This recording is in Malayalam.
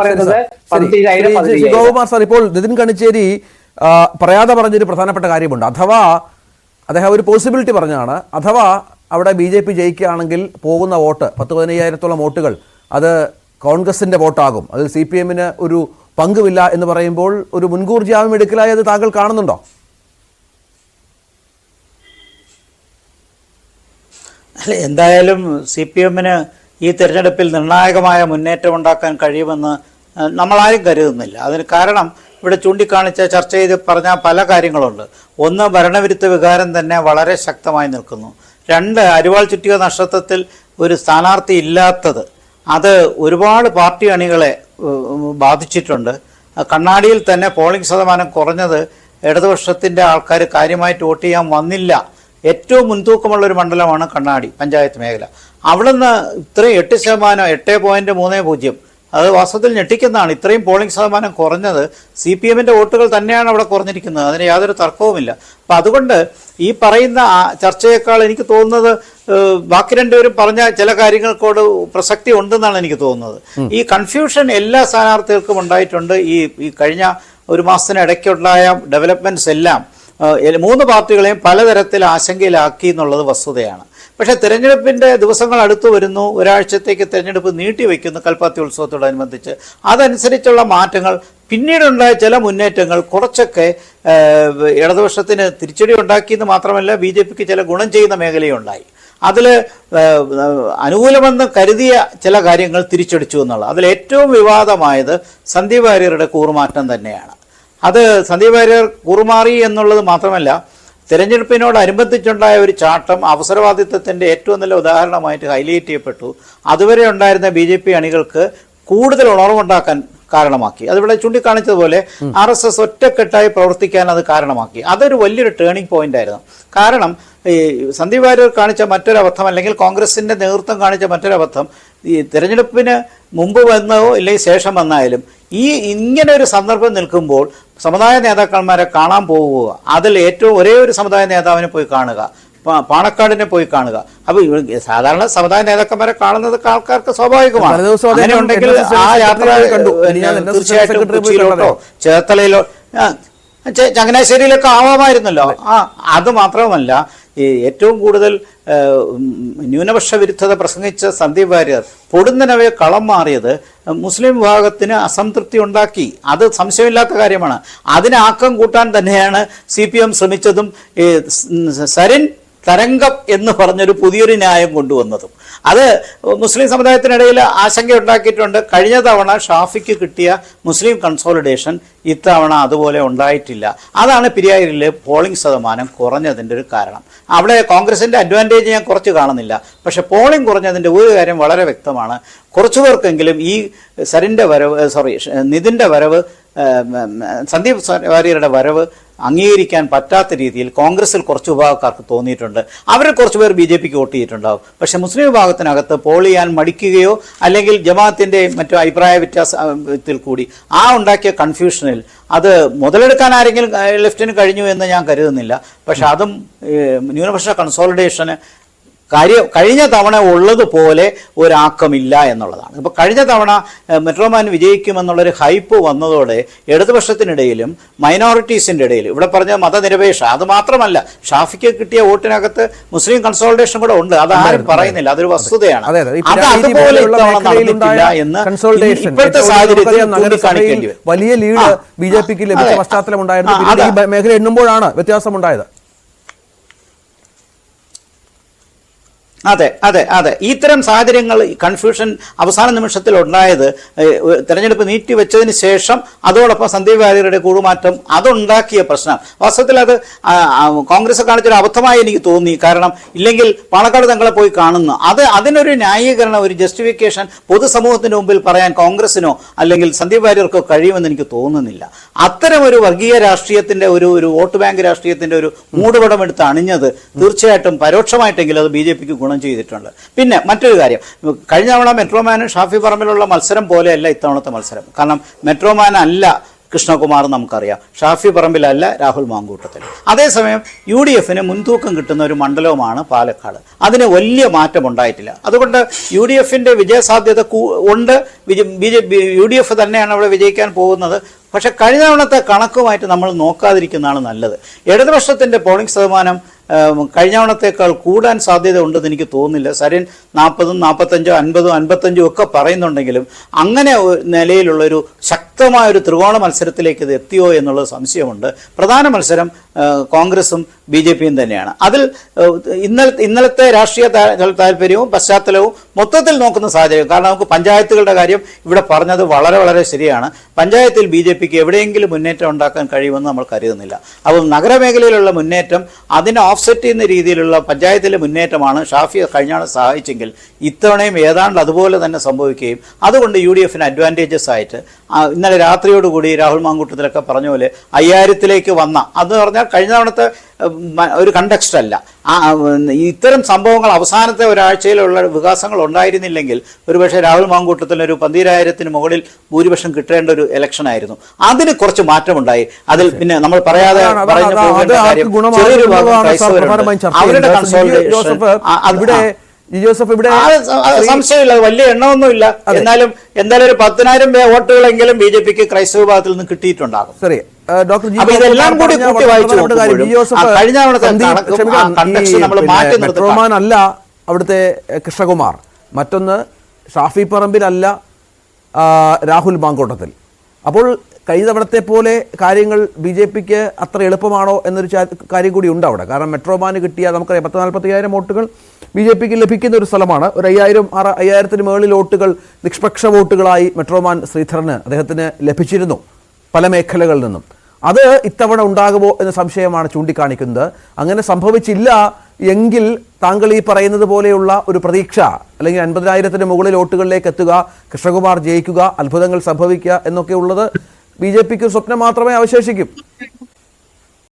പറയുന്നത് ഗോകുമാർ സാർ ഇപ്പോൾ നിതിൻ കണിച്ചേരി പറയാതെ പറഞ്ഞൊരു പ്രധാനപ്പെട്ട കാര്യമുണ്ട്. അഥവാ അദ്ദേഹം ഒരു പോസിബിലിറ്റി പറഞ്ഞാണ് അഥവാ അവിടെ ബി ജെ പി ജയിക്കുകയാണെങ്കിൽ പോകുന്ന വോട്ട് പത്ത് പതിനയ്യായിരത്തോളം വോട്ടുകൾ അത് കോൺഗ്രസിന്റെ വോട്ടാകും. അതിൽ സി പി എമ്മിന് ഒരു പങ്കുമില്ല എന്ന് പറയുമ്പോൾ ഒരു മുൻകൂർ ജാമ്യം എടുക്കലായി അത് താങ്കൾ കാണുന്നുണ്ടോ? അല്ല എന്തായാലും സി പി എമ്മിന് ഈ തിരഞ്ഞെടുപ്പിൽ നിർണായകമായ മുന്നേറ്റം ഉണ്ടാക്കാൻ കഴിയുമെന്ന് നമ്മളാരും കരുതുന്നില്ല. അതിന് കാരണം ഇവിടെ ചൂണ്ടിക്കാണിച്ച ചർച്ച ചെയ്ത് പറഞ്ഞ പല കാര്യങ്ങളുണ്ട്. ഒന്ന് ഭരണവിരുദ്ധ വികാരം തന്നെ വളരെ ശക്തമായി നിൽക്കുന്നു. രണ്ട് അരിവാൾ ചുറ്റിക നക്ഷത്രത്തിൽ ഒരു സ്ഥാനാർത്ഥി ഇല്ലാത്തത്. അത് ഒരുപാട് പാർട്ടി അണികളെ ബാധിച്ചിട്ടുണ്ട്. കണ്ണാടിയിൽ തന്നെ പോളിംഗ് ശതമാനം കുറഞ്ഞത് ഇടതുപക്ഷത്തിന്റെ ആൾക്കാർ കാര്യമായിട്ട് വോട്ട് ചെയ്യാൻ വന്നില്ല. ഏറ്റവും മുൻതൂക്കമുള്ള ഒരു മണ്ഡലമാണ് കണ്ണാടി പഞ്ചായത്ത് മേഖല. അവിടെ നിന്ന് ഇത്രയും എട്ട് ശതമാനം എട്ട് പോയിന്റ് മൂന്ന് പൂജ്യം. അത് വാസ്തവത്തിൽ ഞെട്ടിക്കുന്നതാണ്. ഇത്രയും പോളിംഗ് ശതമാനം കുറഞ്ഞത് സി പി എമ്മിന്റെ വോട്ടുകൾ തന്നെയാണ് അവിടെ കുറഞ്ഞിരിക്കുന്നത്. അതിന് യാതൊരു തർക്കവുമില്ല. അപ്പം അതുകൊണ്ട് ഈ പറയുന്ന ആ ചർച്ചയേക്കാൾ എനിക്ക് തോന്നുന്നത് ബാക്കി രണ്ടുപേരും പറഞ്ഞ ചില കാര്യങ്ങൾക്കോട് പ്രസക്തി ഉണ്ടെന്നാണ് എനിക്ക് തോന്നുന്നത്. ഈ കൺഫ്യൂഷൻ എല്ലാ സ്ഥാനാർത്ഥികൾക്കും ഉണ്ടായിട്ടുണ്ട്. ഈ ഈ കഴിഞ്ഞ ഒരു മാസത്തിനിടയ്ക്കുണ്ടായ ഡെവലപ്മെന്റ്സ് എല്ലാം മൂന്ന് പാർട്ടികളെയും പലതരത്തിൽ ആശങ്കയിലാക്കി എന്നുള്ളത് വസ്തുതയാണ്. പക്ഷെ തെരഞ്ഞെടുപ്പിന്റെ ദിവസങ്ങൾ അടുത്തു വരുന്നു. ഒരാഴ്ചത്തേക്ക് തെരഞ്ഞെടുപ്പ് നീട്ടിവെക്കുന്നു കൽപ്പാത്തി ഉത്സവത്തോടനുബന്ധിച്ച്. അതനുസരിച്ചുള്ള മാറ്റങ്ങൾ പിന്നീടുണ്ടായ ചില മുന്നേറ്റങ്ങൾ കുറച്ചൊക്കെ ഇടതുപക്ഷത്തിന് തിരിച്ചടി ഉണ്ടാക്കിയെന്ന് മാത്രമല്ല ബി ജെ പിക്ക് ചില ഗുണം ചെയ്യുന്ന മേഖലയുണ്ടായി അതിൽ അനുകൂലമെന്ന് കരുതിയ ചില കാര്യങ്ങൾ തിരിച്ചടിച്ചു എന്നുള്ളത്. അതിൽ ഏറ്റവും വിവാദമായത് സന്ദീപ് വാര്യരുടെ കൂറുമാറ്റം തന്നെയാണ്. അത് സന്ദീപ് വാര്യർ കൂറുമാറി എന്നുള്ളത് മാത്രമല്ല തിരഞ്ഞെടുപ്പിനോടനുബന്ധിച്ചുണ്ടായ ഒരു ചാട്ടം അവസരവാദിത്വത്തിന്റെ ഏറ്റവും നല്ല ഉദാഹരണമായിട്ട് ഹൈലൈറ്റ് ചെയ്യപ്പെട്ടു. അതുവരെ ഉണ്ടായിരുന്ന ബി ജെ പി അണികൾക്ക് കൂടുതൽ ഉണർവുണ്ടാക്കാൻ കാരണമാക്കി. അതിവിടെ ചൂണ്ടിക്കാണിച്ചതുപോലെ ആർ എസ് എസ് ഒറ്റക്കെട്ടായി പ്രവർത്തിക്കാൻ അത് കാരണമാക്കി. അതൊരു വലിയൊരു ടേണിംഗ് പോയിന്റ് ആയിരുന്നു. കാരണം ഈ സന്ദീപ് വാര്യർ കാണിച്ച മറ്റൊരു അബദ്ധം അല്ലെങ്കിൽ കോൺഗ്രസിന്റെ നേതൃത്വം കാണിച്ച മറ്റൊരബദ്ധം ഈ തിരഞ്ഞെടുപ്പിന് മുമ്പ് വന്നോ ഇല്ലെങ്കിൽ ശേഷം വന്നായാലും ഈ ഇങ്ങനെ ഒരു സന്ദർഭം നിൽക്കുമ്പോൾ സമുദായ നേതാക്കന്മാരെ കാണാൻ പോവുക. അതിൽ ഏറ്റവും ഒരേ ഒരു സമുദായ നേതാവിനെ പോയി കാണുക. പാണക്കാടിനെ പോയി കാണുക. അപ്പൊ സാധാരണ സമുദായ നേതാക്കന്മാരെ കാണുന്നത് ആൾക്കാർക്ക് സ്വാഭാവികമാണ്. അങ്ങനെ ഉണ്ടെങ്കിൽ ആ യാത്ര തീർച്ചയായിട്ടും ചേർത്തലയിലോ ചങ്ങനാശ്ശേരിയിലൊക്കെ ആവാമായിരുന്നല്ലോ. ആ അത് മാത്രമല്ല ഈ ഏറ്റവും കൂടുതൽ ന്യൂനപക്ഷ വിരുദ്ധത പ്രസംഗിച്ച സന്ദീപ് വാര്യർ പൊടുന്നനവെ കളം മാറിയത് മുസ്ലിം വിഭാഗത്തിന് അസംതൃപ്തി ഉണ്ടാക്കി. അത് സംശയമില്ലാത്ത കാര്യമാണ്. അതിന് ആക്കം കൂട്ടാൻ തന്നെയാണ് സി പി എം ശ്രമിച്ചതും സരിൻ തരംഗം എന്ന് പറഞ്ഞൊരു പുതിയൊരു ന്യായം കൊണ്ടുവന്നതും. അത് മുസ്ലിം സമുദായത്തിനിടയിൽ ആശങ്കയുണ്ടാക്കിയിട്ടുണ്ട്. കഴിഞ്ഞ തവണ ഷാഫിക്ക് കിട്ടിയ മുസ്ലിം കൺസോളിഡേഷൻ ഇത്തവണ അതുപോലെ ഉണ്ടായിട്ടില്ല. അതാണ് പിരിയാരിലെ പോളിംഗ് ശതമാനം കുറഞ്ഞതിന്റെ ഒരു കാരണം. അവിടെ കോൺഗ്രസിന്റെ അഡ്വാന്റേജ് ഞാൻ കുറച്ച് കാണുന്നില്ല. പക്ഷേ പോളിംഗ് കുറഞ്ഞതിന്റെ ഒരു കാര്യം വളരെ വ്യക്തമാണ്. കുറച്ചു പേർക്കെങ്കിലും ഈ സരിന്റെ വരവ് സോറി നിതിന്റെ വരവ് സന്ദീപ് വാര്യരുടെ വരവ് അംഗീകരിക്കാൻ പറ്റാത്ത രീതിയിൽ കോൺഗ്രസിൽ കുറച്ച് വിഭാഗക്കാർക്ക് തോന്നിയിട്ടുണ്ട്. അവരിൽ കുറച്ച് പേർ ബി ജെ പിക്ക് വോട്ട് ചെയ്തിട്ടുണ്ടാവും. പക്ഷേ മുസ്ലിം വിഭാഗത്തിനകത്ത് പോൾ ചെയ്യാൻ മടിക്കുകയോ അല്ലെങ്കിൽ ജമാഅത്തിന്റെ മറ്റു അഭിപ്രായ വ്യത്യാസത്തിൽ കൂടി ആ ഉണ്ടാക്കിയ കൺഫ്യൂഷനിൽ അത് മുതലെടുക്കാൻ ആരെങ്കിലും ലെഫ്റ്റിന് കഴിഞ്ഞു എന്ന് ഞാൻ കരുതുന്നില്ല. പക്ഷെ അതും ന്യൂനപക്ഷ കൺസോളിഡേഷന് കാര്യം കഴിഞ്ഞ തവണ ഉള്ളതുപോലെ ഒരാക്കമില്ല എന്നുള്ളതാണ്. ഇപ്പോൾ കഴിഞ്ഞ തവണ മെട്രോമാൻ വിജയിക്കുമെന്നുള്ളൊരു ഹൈപ്പ് വന്നതോടെ ഇടതുപക്ഷത്തിനിടയിലും മൈനോറിറ്റീസിന്റെ ഇടയിൽ ഇവിടെ പറഞ്ഞ മതനിരപേക്ഷ അത് മാത്രമല്ല ഷാഫിക്ക് കിട്ടിയ വോട്ടിനകത്ത് മുസ്ലിം കൺസോൾട്ടേഷൻ കൂടെ ഉണ്ട്. അത് ആരും പറയുന്നില്ല അതൊരു വസ്തുതയാണ്. അതെ അതുപോലെ ഇത്തവണ നടന്നിട്ടില്ല എന്ന് ഇപ്പോഴത്തെ സാഹചര്യത്തിൽ വലിയ ലീഡ് ബി ജെ പിക്ക് ലഭിച്ച. പശ്ചാത്തലം ഉണ്ടായിരുന്നു. മേഖല എണ്ണുമ്പോഴാണ് വ്യത്യാസമുണ്ടായത്. അതെ അതെ അതെ. ഇത്തരം സാഹചര്യങ്ങൾ കൺഫ്യൂഷൻ അവസാന നിമിഷത്തിൽ ഉണ്ടായത് തെരഞ്ഞെടുപ്പ് നീട്ടിവെച്ചതിന് ശേഷം അതോടൊപ്പം സന്ദീപ് വാര്യരുടെ കൂടുമാറ്റം അതുണ്ടാക്കിയ പ്രശ്നം. വാസ്തവത്തിൽ അത് കോൺഗ്രസ് കാണിച്ചൊരു അബദ്ധമായി എനിക്ക് തോന്നി. കാരണം ഇല്ലെങ്കിൽ പാണക്കാട് തങ്ങളെ പോയി കാണുന്നു. അത് അതിനൊരു ന്യായീകരണം ഒരു ജസ്റ്റിഫിക്കേഷൻ പൊതുസമൂഹത്തിന് മുമ്പിൽ പറയാൻ കോൺഗ്രസിനോ അല്ലെങ്കിൽ സന്ദീപ് വാര്യർക്കോ കഴിയുമെന്ന് എനിക്ക് തോന്നുന്നില്ല. അത്തരം ഒരു വർഗീയ രാഷ്ട്രീയത്തിന്റെ ഒരു ഒരു വോട്ട് ബാങ്ക് രാഷ്ട്രീയത്തിന്റെ ഒരു മൂടുപടം എടുത്ത് അണിഞ്ഞത് തീർച്ചയായിട്ടും പരോക്ഷമായിട്ടെങ്കിലും അത് ബി ജെ പിക്ക് ഗുണം ചെയ്തിട്ടുണ്ട്. പിന്നെ മറ്റൊരു കാര്യം കഴിഞ്ഞ തവണ മെട്രോമാനും ഷാഫി പറമ്പിലുള്ള മത്സരം പോലെയല്ല ഇത്തവണത്തെ മത്സരം. കാരണം മെട്രോമാൻ അല്ല കൃഷ്ണകുമാർ നമുക്കറിയാം. ഷാഫി പറമ്പിലല്ല രാഹുൽ മാങ്കൂട്ടത്തിൽ. അതേസമയം യു ഡി എഫിന് മുൻതൂക്കം കിട്ടുന്ന ഒരു മണ്ഡലവുമാണ് പാലക്കാട്. അതിന് വലിയ മാറ്റം ഉണ്ടായിട്ടില്ല. അതുകൊണ്ട് യു ഡി എഫിന്റെ വിജയസാധ്യത ഉണ്ട് B J U D F തന്നെയാണ് അവിടെ വിജയിക്കാൻ പോകുന്നത്. പക്ഷെ കഴിഞ്ഞ തവണത്തെ കണക്കുമായിട്ട് നമ്മൾ നോക്കാതിരിക്കുന്നതാണ് നല്ലത്. ഇടതുപക്ഷത്തിന്റെ പോളിംഗ് ശതമാനം കഴിഞ്ഞ തവണത്തേക്കാൾ കൂടാൻ സാധ്യത ഉണ്ടെന്ന് എനിക്ക് തോന്നുന്നില്ല. സരിൻ നാൽപ്പതും നാൽപ്പത്തഞ്ചോ അൻപതും അൻപത്തഞ്ചും ഒക്കെ പറയുന്നുണ്ടെങ്കിലും അങ്ങനെ നിലയിലുള്ളൊരു ശക്തമായ ഒരു ത്രികോണ മത്സരത്തിലേക്ക് ഇത് എത്തിയോ എന്നുള്ള സംശയമുണ്ട്. പ്രധാന മത്സരം കോൺഗ്രസും ബി ജെ പിയും തന്നെയാണ്. അതിൽ ഇന്നലെ ഇന്നലത്തെ രാഷ്ട്രീയ താല്പര്യവും പശ്ചാത്തലവും മൊത്തത്തിൽ നോക്കുന്ന സാഹചര്യം. കാരണം നമുക്ക് പഞ്ചായത്തുകളുടെ കാര്യം ഇവിടെ പറഞ്ഞത് വളരെ വളരെ ശരിയാണ്. പഞ്ചായത്തിൽ ബി ജെ പിക്ക് എവിടെയെങ്കിലും മുന്നേറ്റം ഉണ്ടാക്കാൻ കഴിയുമെന്ന് നമ്മൾ കരുതുന്നില്ല. അപ്പം നഗരമേഖലയിലുള്ള മുന്നേറ്റം അതിനെ ഓഫ്സെറ്റ് ചെയ്യുന്ന രീതിയിലുള്ള പഞ്ചായത്തിലെ മുന്നേറ്റമാണ് ഷാഫി കഴിഞ്ഞാണ് സഹായിച്ചെങ്കിൽ ഇത്തവണയും ഏതാണ്ട് അതുപോലെ തന്നെ സംഭവിക്കുകയും അതുകൊണ്ട് യു ഡി എഫിന് അഡ്വാന്റേജസ് ആയിട്ട് ഇന്നലെ രാത്രിയോടുകൂടി രാഹുൽ മാങ്കൂട്ടത്തിലൊക്കെ പറഞ്ഞ പോലെ അയ്യായിരത്തിലേക്ക് വന്ന അതെന്ന് പറഞ്ഞാൽ കഴിഞ്ഞ തവണത്തെ ഒരു കണ്ടക്സ്റ്റ് അല്ല. ആ ഇത്തരം സംഭവങ്ങൾ അവസാനത്തെ ഒരാഴ്ചയിലുള്ള വികാസങ്ങൾ ഉണ്ടായിരുന്നില്ലെങ്കിൽ ഒരുപക്ഷെ രാഹുൽ മാങ്കൂട്ടത്തിന് ഒരു പന്തിരായിരത്തിന് മുകളിൽ ഭൂരിപക്ഷം കിട്ടേണ്ട ഒരു ഇലക്ഷൻ ആയിരുന്നു. അതിന് കുറച്ച് മാറ്റമുണ്ടായി. അതിൽ പിന്നെ നമ്മൾ പറയാതെ അവരുടെ ജോസഫ് ഇവിടെ ജോസഫ് സംശയമില്ല വലിയ എണ്ണമൊന്നുമില്ല. എന്നാലും എന്തായാലും ഒരു പത്തിനായിരം വോട്ടുകളെങ്കിലും ബി ജെ പിക്ക് ക്രൈസ്തവ വിഭാഗത്തിൽ നിന്ന് കിട്ടിയിട്ടുണ്ടാകും. ശരി ഡോക്ടർ ജി ഇതെല്ലാം കൂടി കൂട്ടി വായിച്ചു അല്ല അവിടുത്തെ കൃഷ്ണകുമാർ. മറ്റൊന്ന് ഷാഫി പറമ്പിലല്ല രാഹുൽ മാങ്കോട്ടത്തിൽ. അപ്പോൾ കഴിഞ്ഞ തവണത്തെ പോലെ കാര്യങ്ങൾ ബി ജെ പിക്ക് അത്ര എളുപ്പമാണോ എന്നൊരു കാര്യം കൂടി ഉണ്ട് അവിടെ. കാരണം മെട്രോമാന് കിട്ടിയ നമുക്കറിയാം പത്ത് നാൽപ്പത്തി അയ്യായിരം വോട്ടുകൾ ബി ജെ പിക്ക് ലഭിക്കുന്ന ഒരു സ്ഥലമാണ്. ഒരു അയ്യായിരം ആറ് അയ്യായിരത്തിന് മുകളിൽ വോട്ടുകൾ നിഷ്പക്ഷ വോട്ടുകളായി മെട്രോമാൻ ശ്രീധരന് അദ്ദേഹത്തിന് ലഭിച്ചിരുന്നു പല മേഖലകളിൽ നിന്നും. അത് ഇത്തവണ ഉണ്ടാകുമോ എന്ന സംശയമാണ് ചൂണ്ടിക്കാണിക്കുന്നത്. അങ്ങനെ സംഭവിച്ചില്ല എങ്കിൽ താങ്കൾ ഈ പറയുന്നത് പോലെയുള്ള ഒരു പ്രതീക്ഷ അല്ലെങ്കിൽ അൻപതിനായിരത്തിന് മുകളിൽ വോട്ടുകളിലേക്ക് എത്തുക കൃഷ്ണകുമാർ ജയിക്കുക അത്ഭുതങ്ങൾ സംഭവിക്കുക എന്നൊക്കെ ഉള്ളത് ബി ജെ പിക്ക് സ്വപ്നം മാത്രമേ അവശേഷിക്കും.